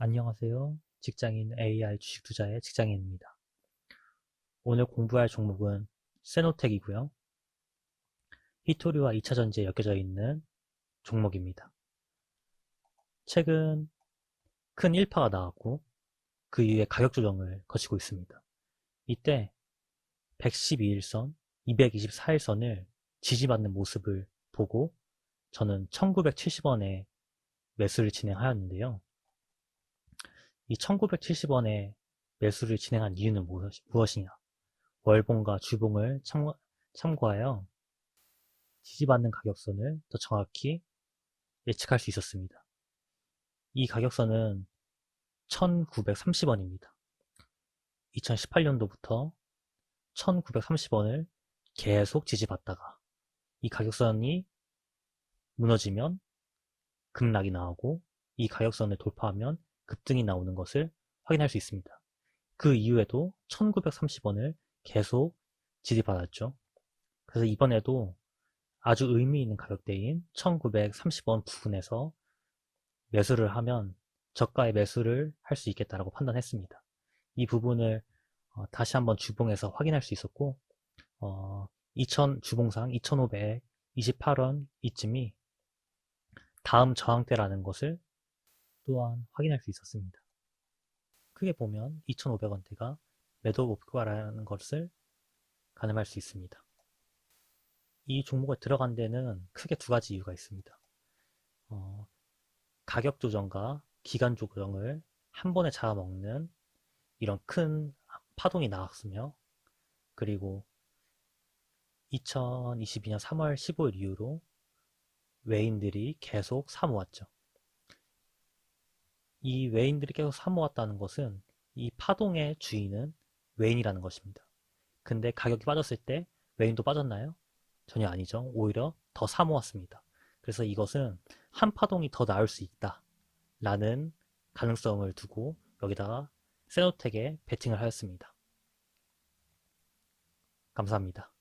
안녕하세요. 직장인 AI 주식 투자의 직장인입니다. 오늘 공부할 종목은 세노텍이고요. 히토리와 2차 전지에 엮여져 있는 종목입니다. 최근 큰 1파가 나왔고 그 이후에 가격 조정을 거치고 있습니다. 이때 112일선, 224일선을 지지받는 모습을 보고 저는 1970원에 매수를 진행하였는데요. 이 1970원에 매수를 진행한 이유는 무엇이- 무엇이냐? 월봉과 주봉을 참고, 참고 하여 지지받는 가격선을 더 정확히 예측할 수 있었습니다. 이 가격선은 1930원입니다. 2018년도부터 1930원을 계속 지지받다가 이 가격선이 무너지면 급락이 나오고 이 가격선을 돌파하면 급등이 나오는 것을 확인할 수 있습니다. 그 이후에도 1930원을 계속 지지받았죠. 그래서 이번에도 아주 의미 있는 가격대인 1930원 부근에서 매수를 하면 저가의 매수를 할 수 있겠다라고 판단했습니다. 이 부분을 어, 다시 한번 주봉에서 확인할 수 있었고 어, 2000 주봉상 2528원 이쯤이 다음 저항대라는 것을 또한 확인할 수 있었습니다. 크게 보면 2,500원대가 매도 목표가라는 것을 가늠할 수 있습니다. 이 종목에 들어간 데는 크게 두 가지 이유가 있습니다. 어, 가격 조정과 기간 조정을 한 번에 잡아먹는 이런 큰 파동이 나왔으며 그리고 2022년 3월 15일 이후로 외인들이 계속 사모았죠. 이 외인들이 계속 사모았다는 것은 이 파동의 주인은 외인이라는 것입니다. 근데 가격이 빠졌을 때 외인도 빠졌나요? 전혀 아니죠. 오히려 더 사모았습니다. 그래서 이것은 한 파동이 더 나올 수 있다. 라는 가능성을 두고 여기다가 세노텍에 베팅을 하였습니다. 감사합니다.